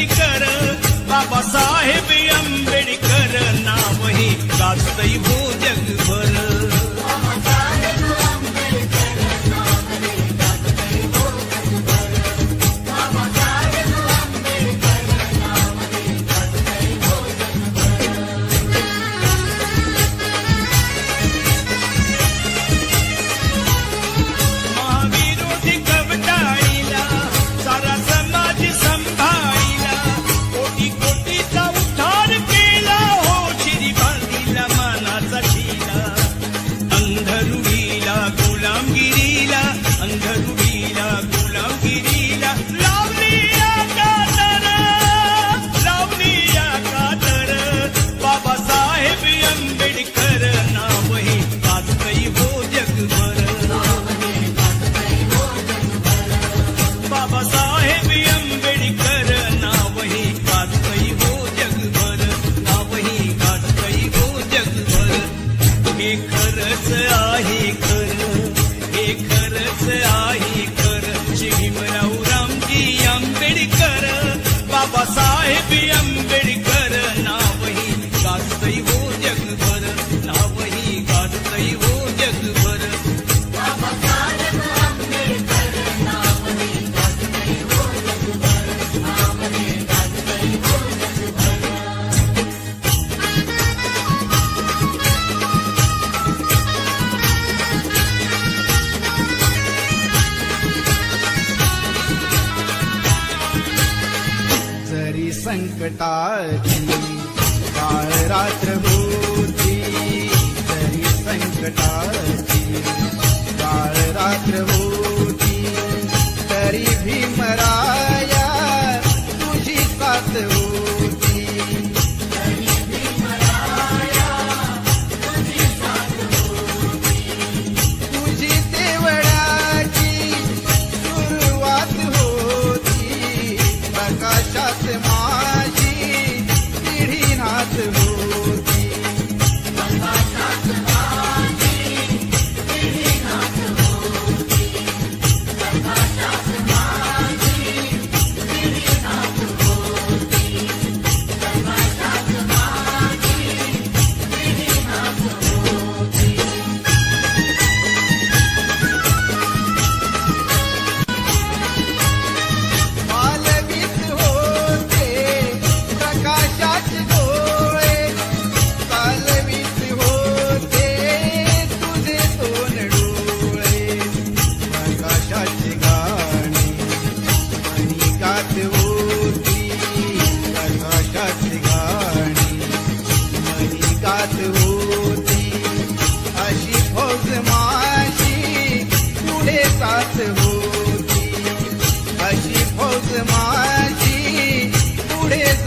आंबेडकर बाबासाहेब आंबेडकर नावही गाजतही He went. संकटाची काळ रात्र भूती तरी संकटाची. काळ रात्र भूती तरी भीमराया तुझी साथ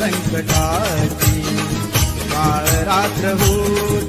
संकटाची काळ रात्र हो